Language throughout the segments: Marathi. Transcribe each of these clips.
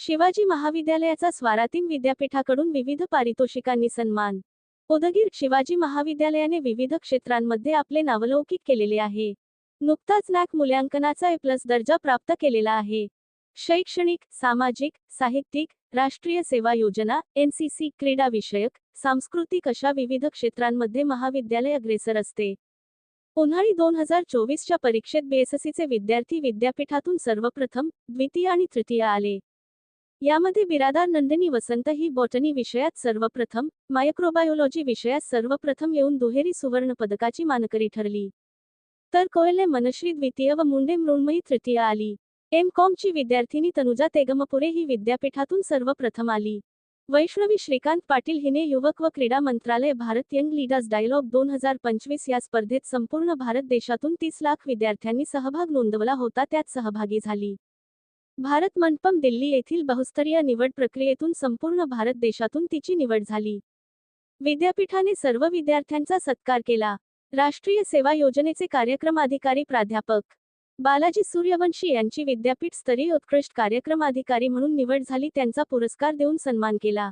शिवाजी महाविद्यालयाचा स्वारातीम विद्यापीठाकडून विविध पारितोषिकांनी सन्मान. उदगीर शिवाजी महाविद्यालयाने विविध क्षेत्रांमध्ये आपले नावलौकिक केलेले आहे. नुकताच नॅक मूल्यांकनाचा ए प्लस दर्जा प्राप्त केलेला आहे. शैक्षणिक सामाजिक साहित्यिक राष्ट्रीय सेवा योजना एनसीसी क्रीडा विषयक सांस्कृतिक अशा विविध क्षेत्रांमध्ये महाविद्यालय अग्रेसर असते. उन्हाळी दोन हजार चोवीसच्या परीक्षेत बीएससीचे विद्यार्थी विद्यापीठातून सर्वप्रथम द्वितीय आणि तृतीय आले. यामध्ये बिरादार नंदिनी वसंत ही बॉटनी विषयात सर्वप्रथम मायक्रोबायोलॉजी विषयात सर्वप्रथम येऊन दुहेरी सुवर्ण पदकाची मानकरी ठरली. तर कोयले मनश्री द्वितीय व मुंडे मृण्मयी तृतीय आली. एम कॉमची विद्यार्थिनी तनुजा तेगमपुरे ही विद्यापीठातून सर्वप्रथम आली. वैष्णवी श्रीकांत पाटील हिने युवक व क्रीडा मंत्रालय भारत यंग लीडर्स डायलॉग दोन हजार पंचवीस या स्पर्धेत संपूर्ण भारत देशातून तीस लाख विद्यार्थ्यांनी सहभाग नोंदवला होता त्यात सहभागी झाली. भारत मंडपम दिल्ली येथील बहुस्तरीय निवड प्रक्रियेतून संपूर्ण भारत देशातून तिची निवड झाली. विद्यापीठाने सर्व विद्यार्थ्यांचा सत्कार केला. राष्ट्रीय सेवा योजनेचे कार्यक्रम अधिकारी प्राध्यापक बालाजी सूर्यवंशी यांची विद्यापीठ स्तरीय उत्कृष्ट कार्यक्रम अधिकारी म्हणून निवड झाली त्यांचा पुरस्कार देऊन सन्मान केला.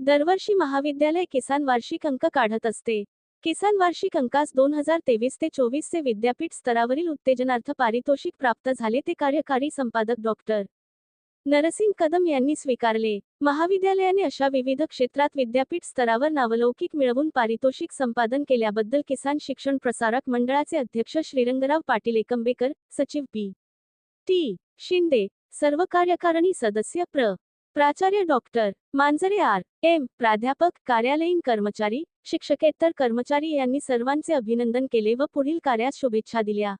दरवर्षी महाविद्यालय किसान वार्षिक अंक काढत असते. किसान वार्षिक अंकास दोन हजार तेवीस ते चोवीस चे विद्यापीठ स्तरावरील उत्तेजनार्थ पारितोषिक प्राप्त झाले ते कार्यकारी संपादक डॉक्टर नरसिंग कदम यांनी स्वीकारले. महाविद्यालयाने अशा विविध क्षेत्रात विद्यापीठ स्तरावर नावलौकिक मिळवून पारितोषिक संपादन केल्याबद्दल किसान शिक्षण प्रसारक मंडळाचे अध्यक्ष श्रीरंगराव पाटील एकंबेकर सचिव पी. टी. शिंदे सर्व कार्यकारिणी सदस्य प्र. प्राचार्य डॉक्टर मांजरे आर. एम. प्राध्यापक कार्यालयीन कर्मचारी शिक्षकेतर कर्मचारी यांनी सर्वांचे अभिनंदन केले व पुढील कार्यास शुभेच्छा दिल्या.